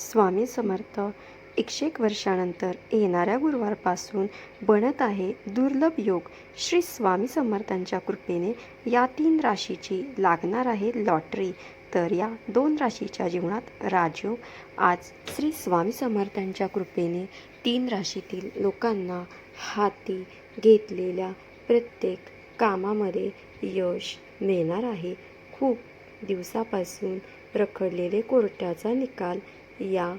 स्वामी समर्थ एकशे एक वर्षानंतर येणाऱ्या गुरुवारपासून बनत आहे दुर्लभ योग. श्री स्वामी समर्थांच्या कृपेने या तीन राशीची लागणार आहे लॉटरी. तर या दोन राशीच्या जीवनात राजयोग. आज श्री स्वामी समर्थांच्या कृपेने तीन राशीतील लोकांना हाती घेतलेल्या प्रत्येक कामामध्ये यश मिळणार आहे. खूप दिवसापासून रखडलेले कोर्टाचा निकाल या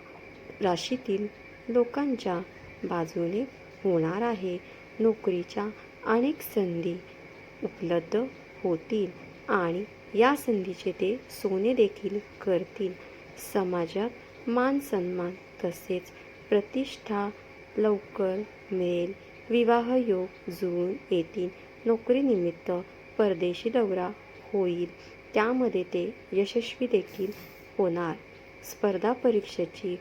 राशीतील लोकांच्या बाजूने होणार आहे. नोकरीच्या अनेक संधी उपलब्ध होतील आणि या संधीचे ते सोने देखील करतील. समाजात मान सन्मान तसेच प्रतिष्ठा लवकर मिळेल. विवाह योग जुळून येतील. नोकरीनिमित्त परदेशी दौरा होईल. त्यामध्ये ते यशस्वी देखील होणार. स्पर्धा परीक्षेची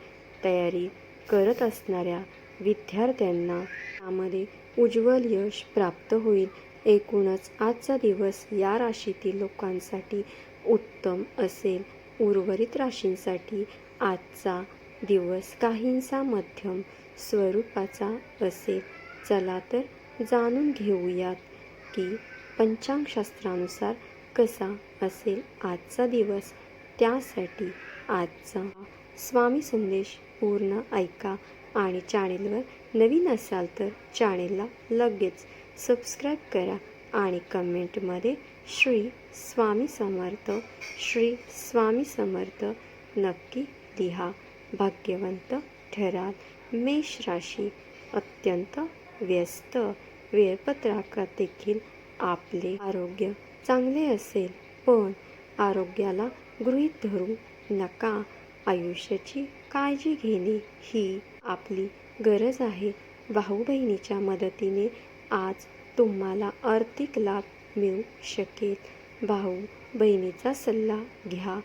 तयारी करत असणाऱ्या विद्यार्थ्यांना त्यामध्ये उज्ज्वल यश प्राप्त होईल. एकूणच आजचा दिवस या राशीतील लोकांसाठी उत्तम असेल. उर्वरित राशींसाठी आजचा दिवस काहींचा मध्यम स्वरूपाचा असेल. चला तर जाणून घेऊयात की पंचांगशास्त्रानुसार कसा असेल आजचा दिवस. त्यासाठी आजचा स्वामी संदेश पूर्ण ऐका आणि चॅनेलवर नवीन असाल तर चॅनेलला लगेच सबस्क्राईब करा आणि कमेंटमध्ये श्री स्वामी समर्थ श्री स्वामी समर्थ नक्की लिहा. भाग्यवंत ठराल मेष राशी अत्यंत व्यस्त. वेळपत्राकात देखील आपले आरोग्य चांगले असेल पण आरोग्याला गृहीत धरू नका. आयुष्याची काळजी घेणे ही आपली गरज आहे. भाऊ बहिणीच्या मदतीने आज तुम्हाला आर्थिक लाभ मिळू शकेल. भाऊ बहिणीचा सल्ला घ्या.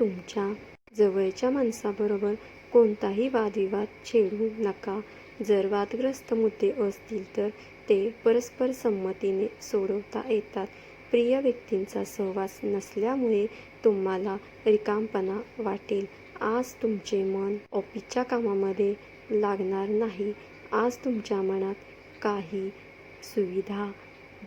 तुमच्या जवळच्या माणसाबरोबर कोणताही वादविवाद छेडू नका. जर वादग्रस्त मुद्दे असतील तर ते परस्पर संमतीने सोडवता येतात. प्रिय व्यक्तींचा सहवास नसल्यामुळे तुम्हाला रिकामपणा वाटेल. आज तुमचे मन ऑफिसच्या कामामध्ये लागणार नाही. आज तुमच्या मनात काही सुविधा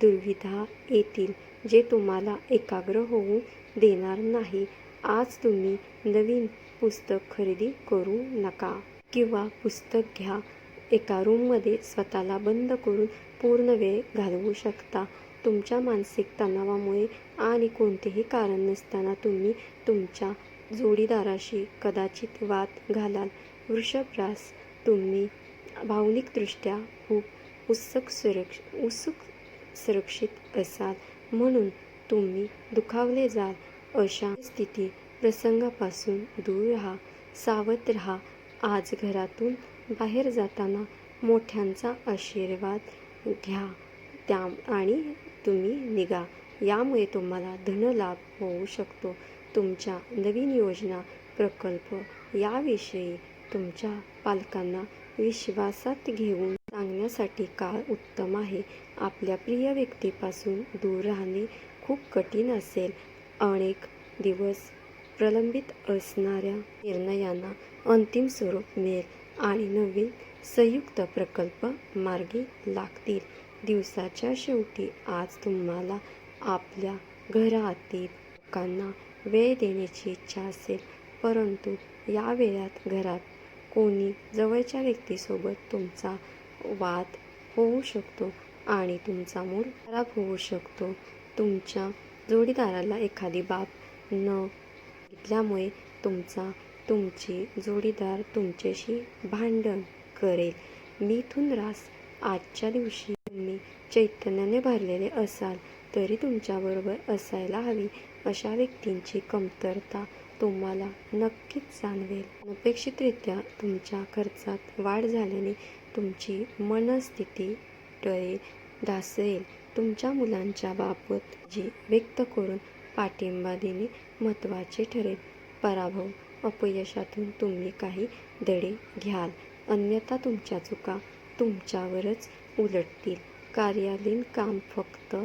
दुर्विधा येतील जे तुम्हाला एकाग्र होऊ देणार नाही. आज तुम्ही नवीन पुस्तक खरेदी करू नका किंवा पुस्तक घ्या. एका रूममध्ये स्वतःला बंद करून पूर्ण वेळ घालवू शकता. तुमच्या मानसिक तणावामुळे आणि कोणतेही कारण नसताना तुम्ही तुमच्या जोडीदाराशी कदाचित वाद घालाल. वृषभ रास तुम्ही भावनिकदृष्ट्या खूप उत्सुक सुरक्ष उत्सुक सुरक्षित असाल. म्हणून तुम्ही दुखावले जाल. अशा स्थिती प्रसंगापासून दूर राहा. सावध राहा. आज घरातून बाहेर जाताना मोठ्यांचा आशीर्वाद घ्या. त्या आणि तुम्ही निघा. यामुळे तुम्हाला धनलाभ होऊ शकतो. तुमच्या नवीन योजना प्रकल्प याविषयी तुमच्या पालकांना विश्वासात घेऊन सांगण्यासाठी काळ उत्तम आहे. आपल्या प्रिय व्यक्तीपासून दूर राहणे खूप कठीण असेल. अनेक दिवस प्रलंबित असणाऱ्या निर्णयांना अंतिम स्वरूप मिळेल आणि नवीन संयुक्त प्रकल्प मार्गी लागतील. दिवसाच्या शेवटी आज तुम्हाला आपल्या घरातील लोकांना वेळ देण्याची इच्छा असेल परंतु या वेळात घरात कोणी जवळच्या व्यक्तीसोबत तुमचा वाद होऊ शकतो आणि तुमचा मूड खराब होऊ शकतो. तुमच्या जोडीदाराला एखादी बाब न घेतल्यामुळे तुमचा तुमची जोडीदार तुमच्याशी भांडण करेल. मिथुन रास आजच्या दिवशी चैतन्याने भरलेले असाल तरी तुमच्याबरोबर असायला हवी अशा व्यक्तींची कमतरता तुम्हाला नक्कीच जाणवेल. अनपेक्षितरित्या तुमच्या खर्चात वाढ झाल्याने तुमची मनस्थिती टळेल ढासळेल. तुमच्या मुलांच्या बाबत जी व्यक्त करून पाठिंबा देणे महत्त्वाचे ठरेल. पराभव अपयशातून तुम्ही काही धडे घ्याल. अन्यथा तुमच्या चुका तुमच्यावरच उलटतील. कार्यालयीन काम फक्त.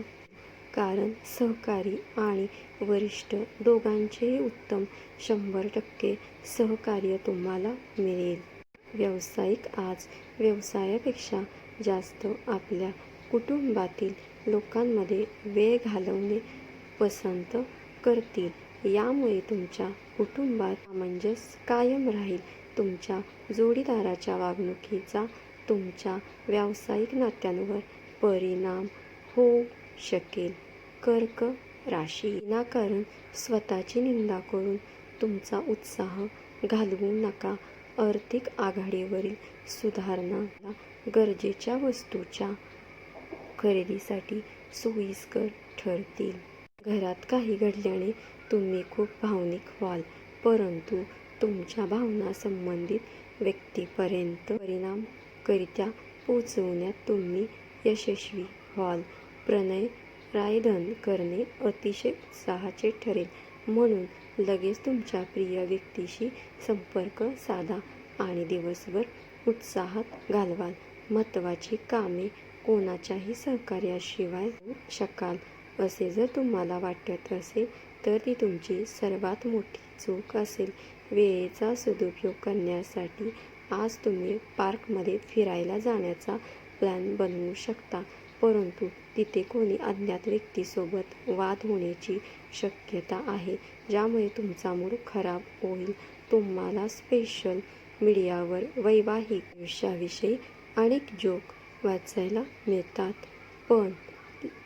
कारण सहकारी आणि वरिष्ठ दोघांचेही उत्तम शंभर टक्के सहकार्य तुम्हाला मिळेल. व्यावसायिक आज व्यवसायापेक्षा जास्त आपल्या कुटुंबातील लोकांमध्ये वेळ घालवणे पसंत करतील. यामुळे तुमच्या कुटुंबात सामंजस कायम राहील. तुमच्या जोडीदाराच्या वागणुकीचा तुमच्या व्यावसायिक नात्यांवर परिणाम होऊ शकेल. कर्क राशी विनाकारण स्वतःची निंदा करून तुमचा उत्साह घालवू नका. आर्थिक आघाडीवरील सुधारणा गरजेच्या वस्तूच्या खरेदीसाठी सोयीस्कर ठरतील. घरात काही घडल्याने तुम्ही खूप भावनिक व्हाल परंतु तुमच्या भावना संबंधित व्यक्तीपर्यंत परिणामकरित्या पोचवण्यात तुम्ही यशस्वी व्हाल. प्रणय रायधन करणे अतिशय उत्साहाचे ठरेल. म्हणून लगेच तुमच्या प्रिय व्यक्तीशी संपर्क साधा आणि दिवसभर उत्साहात घालवाल. महत्त्वाची कामे कोणाच्याही सहकार्याशिवाय होऊ शकाल. असे जर तुम्हाला वाटत असेल तर ती तुमची सर्वात मोठी चूक असेल. वेळेचा सदुपयोग करण्यासाठी आज तुम्ही पार्कमध्ये फिरायला जाण्याचा प्लॅन बनवू शकता. परंतु तिथे कोणी अज्ञात व्यक्तीसोबत वाद होण्याची शक्यता आहे ज्यामुळे तुमचा मूड खराब होईल. तुम्हाला स्पेशल मीडियावर वैवाहिक आयुष्याविषयी अनेक जोक वाचायला मिळतात. पण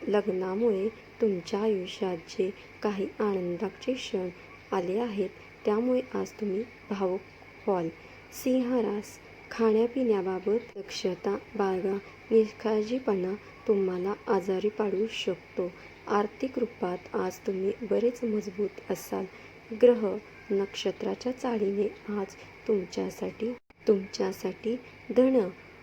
लग्नामुळे तुमच्या आयुष्यात जे काही आनंदाचे क्षण आले आहेत त्यामुळे आज तुम्ही भावुक व्हाल. सिंहरास खाण्यापिण्याबाबत दक्षता बाळगा निष्काळजीपणा तुम्हाला आजारी पाडू शकतो. आर्थिक रूपात आज तुम्ही बरेच मजबूत असाल. ग्रह नक्षत्राच्या चाळीने आज तुमच्यासाठी तुमच्यासाठी धन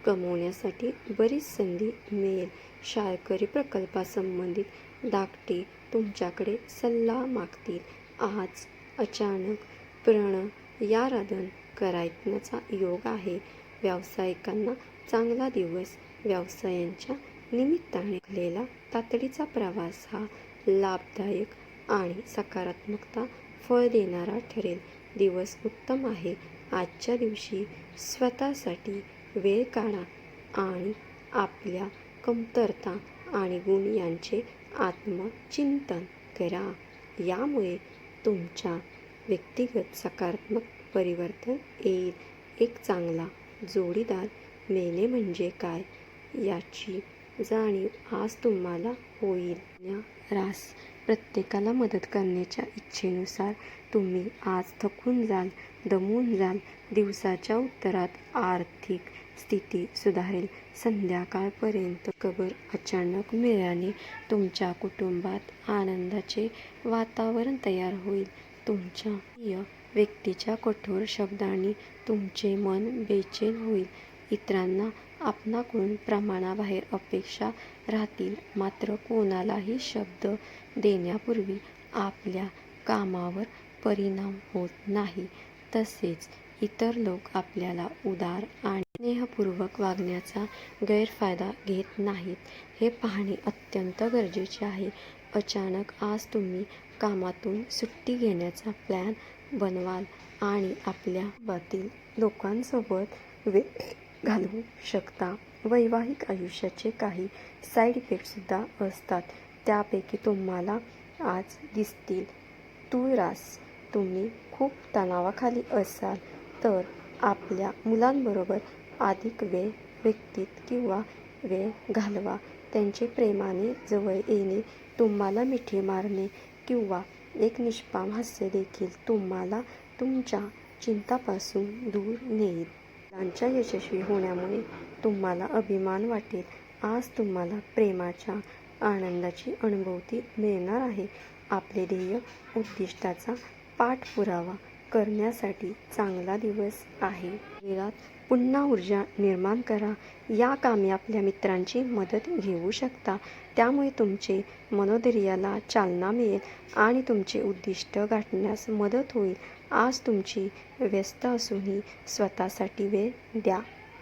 कमवण्यासाठी बरीच संधी मिळेल. शाळकरी प्रकल्पासंबंधित धाकटे तुमच्याकडे सल्ला मागतील. आज अचानक प्रणयाराधन करायचा योग आहे. व्यावसायिकांना चांगला दिवस व्यवसायांच्या निमित्ताने केलेला तातडीचा प्रवास हा लाभदायक आणि सकारात्मकता फळ देणारा ठरेल. दिवस उत्तम आहे. आजच्या दिवशी स्वतःसाठी वेळ काढा आणि आपल्या कमतरता आणि गुण यांचे आत्मचिंतन करा. यामुळे तुमच्या व्यक्तिगत सकारात्मक परिवर्तन येईल. एक चांगला जोडीदार मेले म्हणजे काय याची जाणीव आज तुम्हाला होईल. रास प्रत्येकाला मदत करण्याच्या इच्छेनुसार तुम्ही आज थकून जाल दमून जाल दिवसाच्या उत्तरात आर्थिक स्थिती सुधारेल. संध्याकाळपर्यंत खबर अचानक मिळाल्याने तुमच्या कुटुंबात आनंदाचे वातावरण तयार होईल. तुमच्या प्रिय व्यक्तीच्या कठोर शब्दांनी तुमचे मन बेचैन होईल. इतरांना आपणाकडून प्रमाणाबाहेर अपेक्षा राहतील. मात्र कोणालाही शब्द देण्यापूर्वी आपल्या कामावर परिणाम होत नाही. तसेच इतर लोक आपल्याला उदार आणि स्नेहपूर्वक वागण्याचा गैरफायदा घेत नाहीत. हे पाहणे अत्यंत गरजेचे आहे. अचानक आज तुम्ही कामातून सुट्टी घेण्याचा प्लॅन बनवाल आणि आपल्या बातील लोकांसोबत वेळ घालवू शकता. वैवाहिक आयुष्याचे काही साईड इफेक्टसुद्धा असतात. त्यापैकी तुम्हाला आज दिसतील. तुळरास तुम्ही खूप तणावाखाली असाल तर आपल्या मुलांबरोबर अधिक वेळ व्यक्तीत किंवा वेळ घालवा. त्यांचे प्रेमाने जवळ येणे तुम्हाला मिठी मारणे किंवा एक निष्पाम हास्य देखील तुम्हाला तुमच्या चिंतापासून दूर नेईल. मुलांच्या यशस्वी होण्यामुळे तुम्हाला अभिमान वाटेल. आज तुम्हाला प्रेमाच्या आनंदाची अनुभूती मिळणार आहे. आपले ध्येय उद्दिष्टाचा पाठपुरावा करण्यासाठी चांगला दिवस आहे. वेळात पुन्हा ऊर्जा निर्माण करा. या कामी आपल्या मित्रांची मदत घेऊ शकता. त्यामुळे तुमचे मनोधैर्याला चालना मिळेल आणि तुमचे उद्दिष्ट गाठण्यास मदत होईल. आज तुमची व्यस्त असूनही स्वतःसाठी वेळ द्या.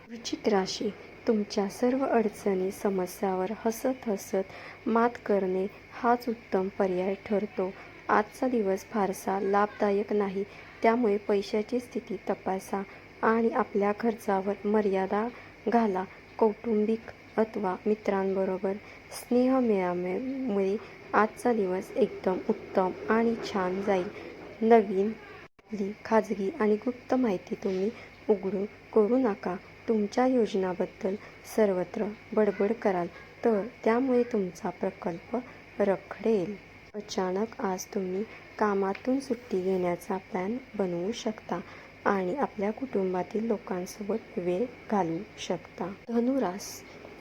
वृश्चिक राशी तुमच्या सर्व अडचणी समस्यावर हसत हसत मात करणे हाच उत्तम पर्याय ठरतो. आजचा दिवस फारसा लाभदायक नाही. त्यामुळे पैशाची स्थिती तपासा. आणि आपल्या खर्चावर मर्यादा घाला. कौटुंबिक अथवा मित्रांबरोबर स्नेह मिळाम्यामुळे आजचा दिवस एकदम उत्तम आणि छान जाईल. नवीन आपली खाजगी आणि गुप्त माहिती तुम्ही उघडून करू नका. तुमच्या योजनाबद्दल सर्वत्र बडबड कराल तर त्यामुळे तुमचा प्रकल्प रखडेल. अचानक आज तुम्ही कामातून सुट्टी घेण्याचा प्लॅन बनवू शकता. आणि आपल्या कुटुंबातील लोकांसोबत वेळ घालवू शकता. धनुरास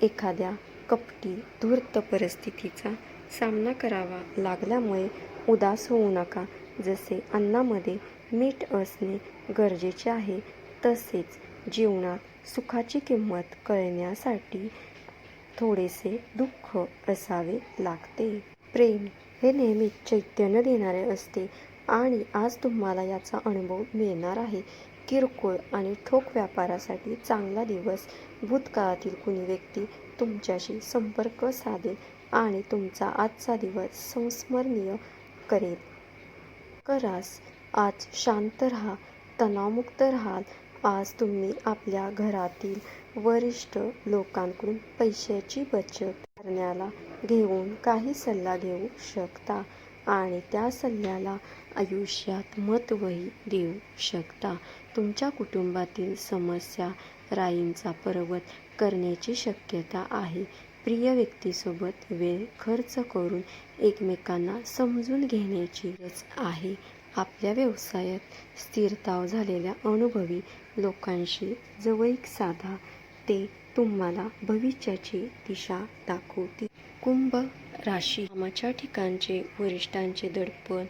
एखाद्या कपटी धूर्त परिस्थितीचा सामना करावा लागल्यामुळे उदास होऊ नका. जसे अन्नामध्ये मीठ असणे गरजेचे आहे तसेच जीवनात सुखाची किंमत कळण्यासाठी थोडेसे दुःख असावे लागते. प्रेम हे नेहमी चैतन्य देणारे असते. आणि आज तुम्हाला याचा अनुभव मिळणार आहे. किरकोळ आणि ठोक व्यापारासाठी चांगला दिवस. भूतकाळातील कुणी व्यक्ती तुमच्याशी संपर्क साधेल आणि तुमचा आजचा दिवस संस्मरणीय करेल. करास आज शांत राहा तणावमुक्त राहाल. आज तुम्ही आपल्या घरातील वरिष्ठ लोकांकडून पैशाची बचत करण्याला घेऊन काही सल्ला घेऊ शकता. आणि त्या सल्ल्याला आयुष्यात महत्त्वही देऊ शकता. तुमच्या कुटुंबातील समस्या राईंचा पर्वत करण्याची शक्यता आहे. प्रिय व्यक्तीसोबत वेळ खर्च करून एकमेकांना समजून घेण्याची गरज आहे. आपल्या व्यवसायात स्थिरताव झालेल्या अनुभवी लोकांशी जवळीक साधा. ते तुम्हाला भविष्याची दिशा दाखवतील. कुंभ राशी. कामाच्या ठिकाणचे वरिष्ठांचे दडपण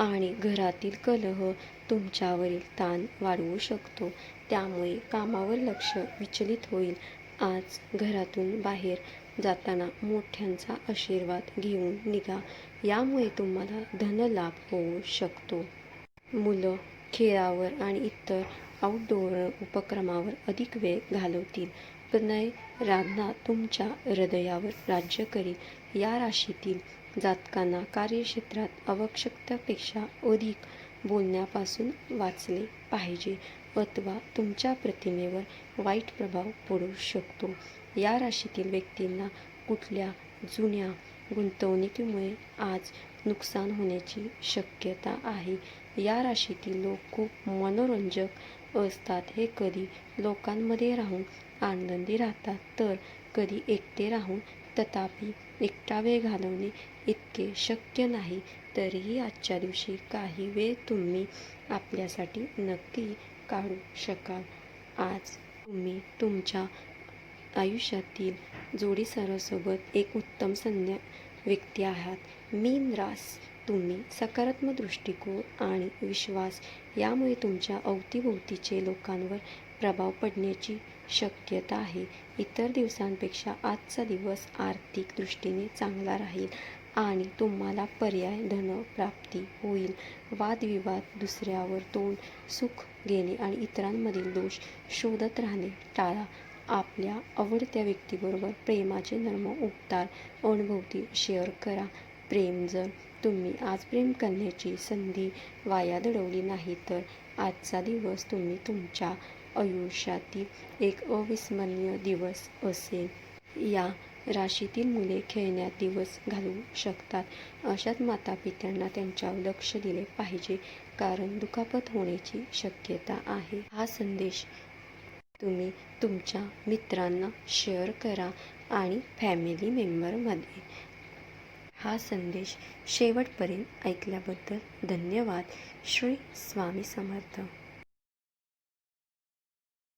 आणि घरातील कलह तुमच्यावरील ताण वाढवू शकतो. त्यामुळे कामावर लक्ष विचलित होईल. आज घरातून बाहेर जाताना मोठ्यांचा आशीर्वाद घेऊन निघा. यामुळे तुम्हाला धनलाभ होऊ शकतो. मुलं खेळावर आणि इतर आउटडोअर उपक्रमावर अधिक वेळ घालवतील. प्रणय राधना तुमच्या हृदयावर राज्य करील. या राशीतील जातकांना कार्यक्षेत्रात आवश्यकतेपेक्षा अधिक बोलण्यापासून वाचले पाहिजे अथवा तुमच्या प्रतिमेवर वाईट प्रभाव पडू शकतो. या राशीतील व्यक्तींना कुठल्या जुन्या गुंतवणुकीमुळे आज नुकसान होण्याची शक्यता आहे? या राशीतील लोक खूप मनोरंजक असतात. हे कधी लोकांमध्ये राहून आनंदी राहतात तर कधी एकटे राहून तथापि एकटा वेळ घालवणे इतके शक्य नाही तरीही आजच्या दिवशी काही वेळ तुम्ही आपल्यासाठी नक्की काढू शकाल. आज तुम्ही तुमच्या आयुष्यातील जोडीदारासोबत एक उत्तम संज्ञा व्यक्ती आहात. मीन रास तुम्ही सकारात्मक दृष्टिकोन आणि विश्वास यामुळे तुमच्या अवतीभोवतीचे लोकांवर प्रभाव पडण्याची शक्यता आहे. इतर दिवसांपेक्षा आजचा दिवस आर्थिक दृष्टीने चांगला राहील आणि तुम्हाला पर्याय धन प्राप्ती होईल. वादविवाद दुसऱ्यावर तोंड सुख घेणे आणि इतरांमधील दोष शोधत राहणे टाळा. आपल्या आवडत्या व्यक्तीबरोबर प्रेमाचे नर्म उपतार अनुभवती शेअर करा. प्रेम जर तुम्ही आज प्रेम करण्याची संधी वाया दडवली नाही तर आजचा दिवस तुम्ही तुमच्या आयुष्यातील एक अविस्मरणीय दिवस असेल. या राशीतील मुले खेळण्यात दिवस घालवू शकतात. अशाच मातापित्यांना त्यांच्यावर लक्ष दिले पाहिजे कारण दुखापत होण्याची शक्यता आहे. हा संदेश तुम्ही तुमच्या मित्रांना शेअर करा आणि फॅमिली मेंबरमध्ये. हा संदेश शेवटपर्यंत ऐकल्याबद्दल धन्यवाद. श्री स्वामी समर्थ.